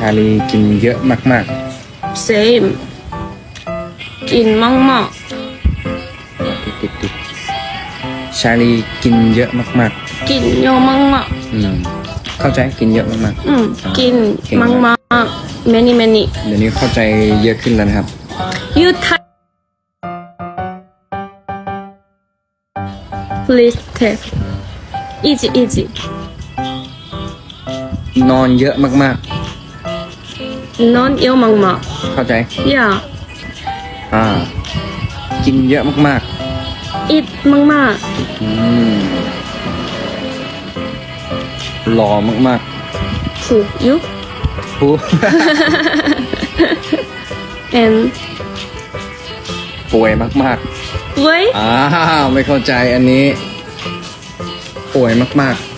ชาลีกินเยอะมาก same กินมากมากๆติดติดติดชาลีกินเยอะมากๆกินเยอะมากมากๆอืมเข้าใจกินเยอะมากๆอืมกินเก่งมากมากมาก many many ๆเดี๋ยวนี้เข้าใจเยอะขึ้นแล้วนะครับ you type please take easy easy นอนเยอะมาก นอนเยอะมากมากๆเข้าใจ ๆ yeah อ่า กินเยอะมาก eat มากมากๆอืมหล่อมากๆ who you ๆผู้ and ป่วยมาก wait ๆอ้าวไม่เข้าใจอันนี้ ป่วยมากๆ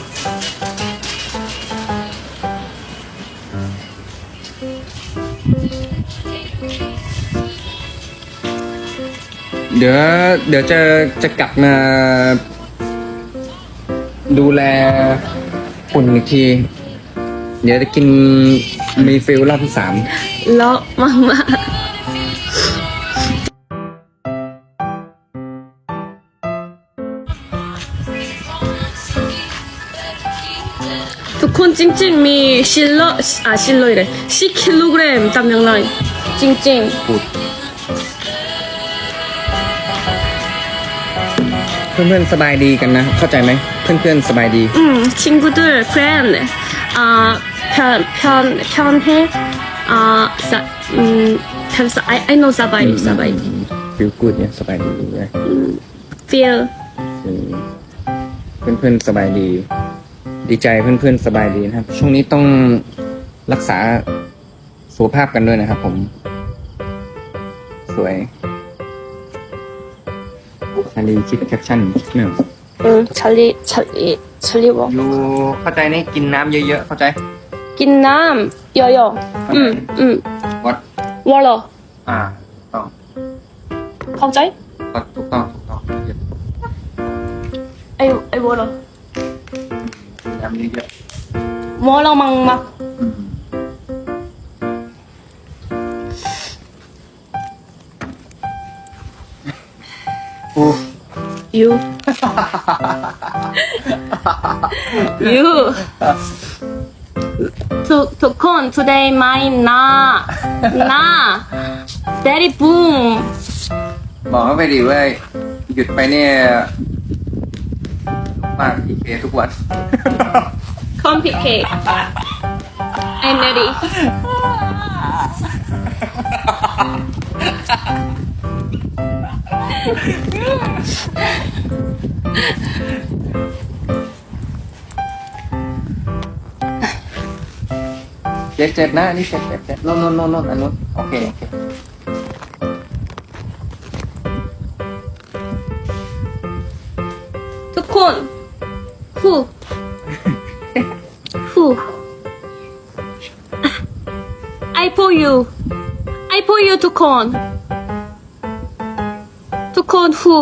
เดี๋ยวเดี๋ยวจะจะกลับมา ดูแลหุ่นอีกที เดี๋ยวจะกินมีฟิลรอบที่สามเลาะมากมาก ทุกคนจริง ๆ มีชิโลอะชิโลเลยสิกิโลกรัมตามอย่งไรจริงๆ พูดเพื่อนๆสบายดีกันนะ เข้าใจไหมเพื่อนๆสบายดี อืมชิงกูด้วย friend อ่าเพื่อนเพื่อนเพื่อนให้อ่าสะอืมเพื่อนสะ I I know สบายสบายดี feel good เนี่ยสบายดีนะ feel เพื่อนๆสบายดี ดีใจเพื่อนๆสบายดีนะครับ ช่วงนี้ต้องรักษาสุขภาพกันด้วยนะครับผม สวยชาลีคิดแคปชั่นคิดไม่ออกอืมชาลีชาลีชาลีบอกอยู่เข้าใจนี่กินน้ำเยอะๆเข้าใจ กินน้ำเยอะๆอืมอืมวัดวัดเหรออ่าต้องเข้าใจถูกต้องถูกต้องไอ้ไอ้วัดเหรอ ลน้ำเยอะวอลมังมักๆอืมโอ้ you you ทุกทุกคน today my หน้าหน้า very boom บอกเขาไปดิว่าหยุดไปเนี่ย มากอีเคทุกวัน complicate I'm ready เจ็บเจ็บนะอันนี่เจ็บเจ็บเจ็บโน่นโน่นโน่นโน่นอันนู้นโอเคโอเคทุกคน who who I for you I for you ทุกคนทุกคน who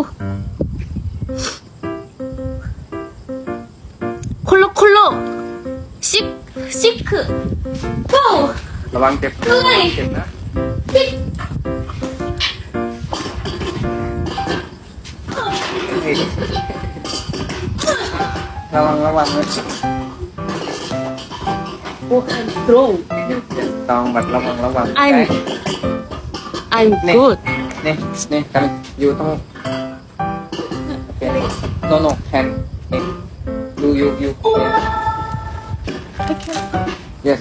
คนละคนละซิกซิก go ระวังเจ็บเฮ้ยเจ็บนะซิกเฮ้ย ระวังระวังเลย oh I'm strong ต้องแบบระวังระวัง I'm ได้ I'm good นี่นี่กันอยู่ต้องโอเคโนโนแคนนี่ดูอยู่อยู่ yes